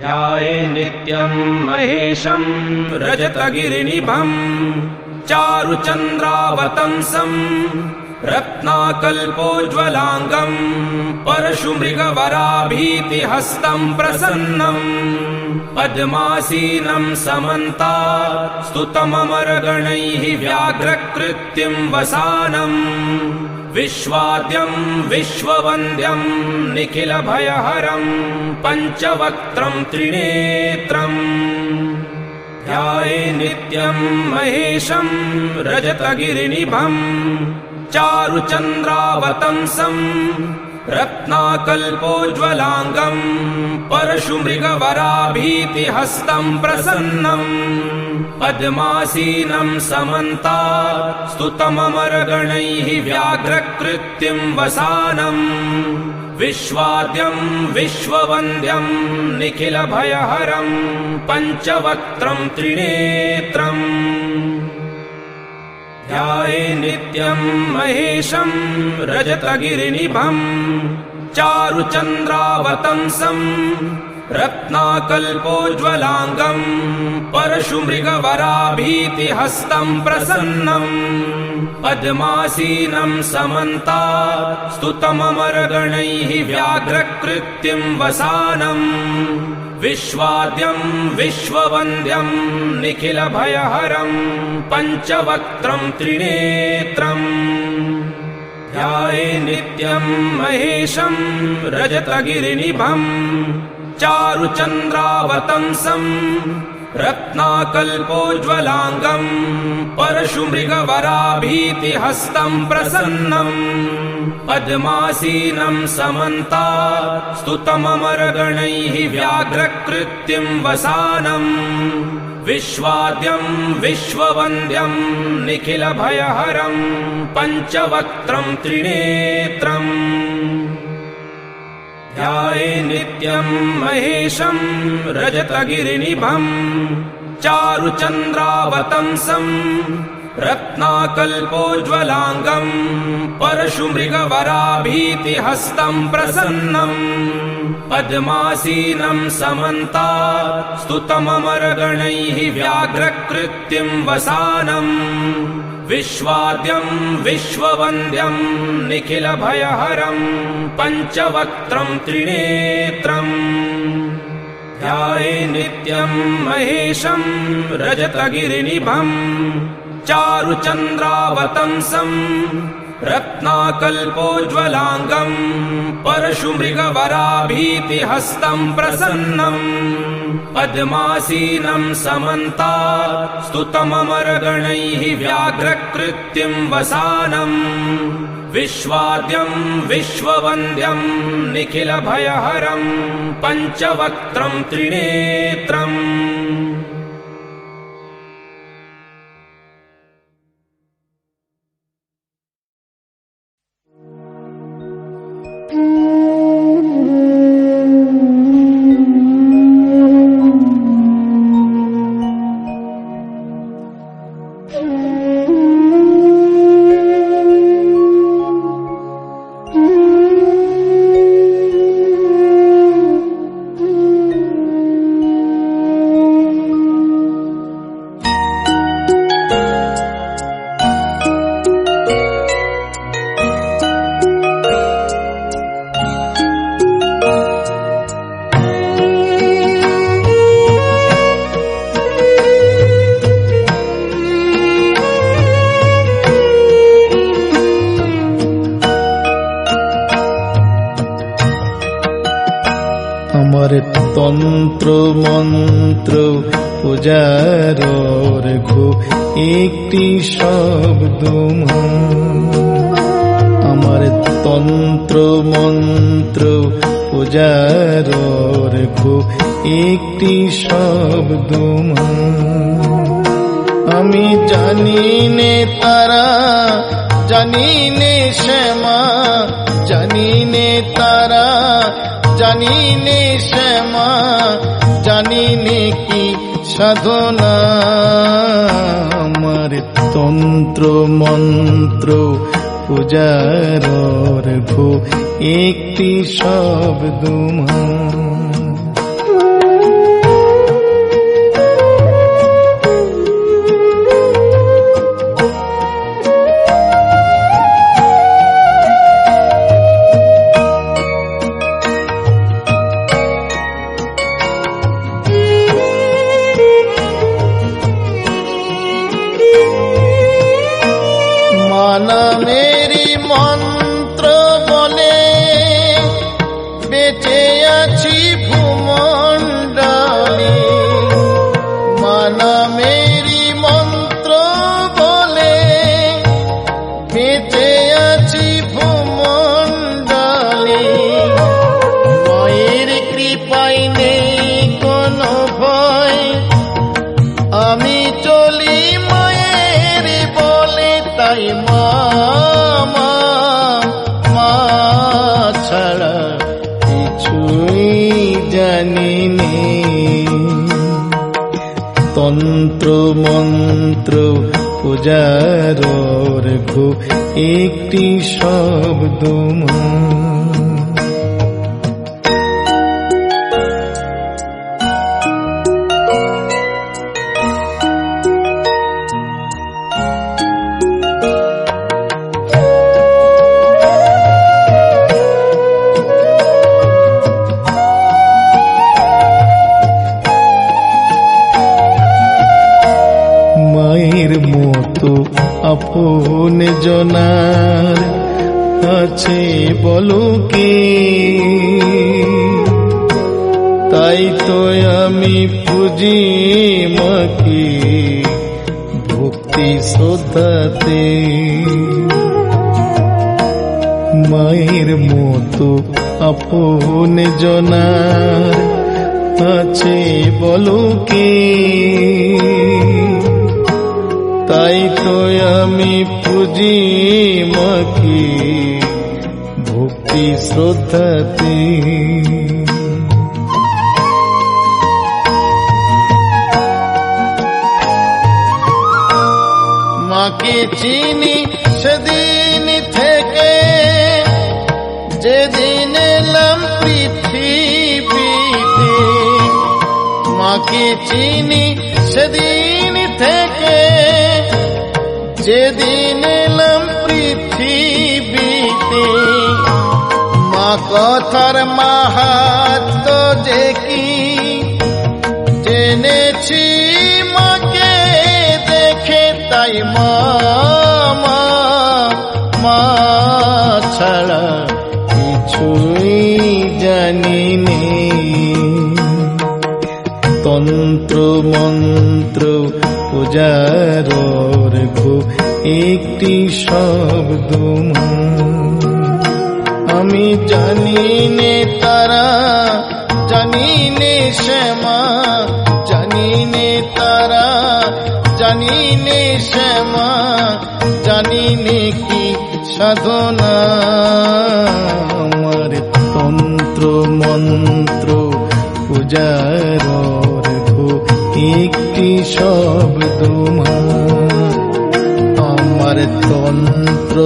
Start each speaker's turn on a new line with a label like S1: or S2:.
S1: ध्याये नित्यम् महेशम् रजतगिरिनिभम् चारुचन्द्रावतंसम् रत्नाकल्पोज्ज्वलाङ्गम् परशुमृगवराभीतिहस्तम् प्रसन्नम् पद्मासीनम् समन्ता स्तुतममरगणैः व्याघ्रकृत्यम् वसानम् विश्वाद्यम् विश्ववन्द्यम् निखिलभयहरम् पञ्चवक्त्रम् त्रिनेत्रम् ध्याये नित्यम् महेशम् रजतगिरिनिभम् चारुचन्द्रावतंसम् रत्नाकल्पोज्ज्वलाङ्गम् परशुमृगवराभीतिहस्तम् प्रसन्नम् पद्मासीनम् समन्ता स्तुतममरगणैः व्याघ्रकृत्यम् वसानम् विश्वाद्यम् विश्ववन्द्यम् निखिलभयहरम् पञ्चवक्त्रम् त्रिनेत्रम् ध्याये नित्यम् महेशम् रजतगिरिनिभम् चारुचन्द्रावतंसम् रत्नाकल्पोज्ज्वलाङ्गम् परशुमृगवराभीतिहस्तम् प्रसन्नम् पद्मासीनम् समन्ता स्तुतममरगणैः व्याघ्रकृत्यम् वसानम् विश्वाद्यम् विश्ववन्द्यम् निखिलभयहरम् पञ्चवक्त्रम् त्रिनेत्रम्। ध्याये नित्यम् महेशम् रजतगिरिनिभम् चारुचन्द्रावतंसम् रत्नाकल्पोज्ज्वलाङ्गम् परशुमृगवराभीतिहस्तम् प्रसन्नम् पद्मासीनम् समन्ता स्तुतममरगणैः व्याघ्रकृत्यम् वसानम् विश्वाद्यम् विश्ववन्द्यम् निखिलभयहरम् पञ्चवक्त्रम् त्रिनेत्रम् ध्याये नित्यम् महेशम् रजतगिरिनिभम् चारुचन्द्रावतंसम् रत्नाकल्पोज्ज्वलाङ्गम् परशुमृगवराभीतिहस्तम् प्रसन्नम् पद्मासीनम् समन्ता स्तुतममरगणैः व्याघ्रकृत्यम् वसानम् विश्वाद्यम् विश्ववन्द्यम् निखिलभयहरम् पञ्चवक्त्रम् त्रिनेत्रम् ध्याये नित्यम् महेशम् रजतगिरिनिभम् चारुचन्द्रावतंसम् रत्नाकल्पोज्ज्वलाङ्गम् परशुमृगवराभीतिहस्तम् प्रसन्नम् पद्मासीनम् समन्ता स्तुतममरगणैः व्याघ्रकृत्यम् वसानम् विश्वाद्यम् विश्ववन्द्यम् निखिलभयहरम् पञ्चवक्त्रम् त्रिनेत्रम्
S2: Mm-hmm. মন্ত্র পূজার ঘো একটি শব্দ আমার তন্ত্র, মন্ত্র পূজার ঘো একটি শব্দ আমি জানি নে তারা, জানি নে শ্যামা, জানি নে তারা, জানি নে শ্যামা জানি কি সাধনা? আমার তন্ত্র মন্ত্র পূজার ঘো একটি শব্দ মানা মেরি মন্ত্র বলে বেঁচে আছি জানি নে তন্ত্র মন্ত্র পূজার ঘু একটি শব্দ মা। আছে বলো কে? তাই তো আমি পুজি মাকে ভক্তি শ্রদ্ধাতে। মায়ের মতো আপন জনার আছে বলো কে? তাই তো আমি পুজি মাকে শ্রদ্ধাতে মাকে চিনি সেদিন থেকে যেদিন এলাম পৃথিবীতে মাকে চিনি সেদিন থেকে যেদিন এলাম পৃথিবীতে মা কথার মাহাত্ম যে কি জেনেছি মাকে দেখে তাই মা মা, ছাড়া কিছুই জানি তন্ত্র মন্ত্র পূজার ঘু একটি শব্দ। আমি জানি নে তারা জানি নে শ্যামা জানি নে তারা জানি নে শ্যামা জানি নে কি সাধনা? আমার তন্ত্র মন্ত্র পূজার একটি শব্দ আমার তন্ত্র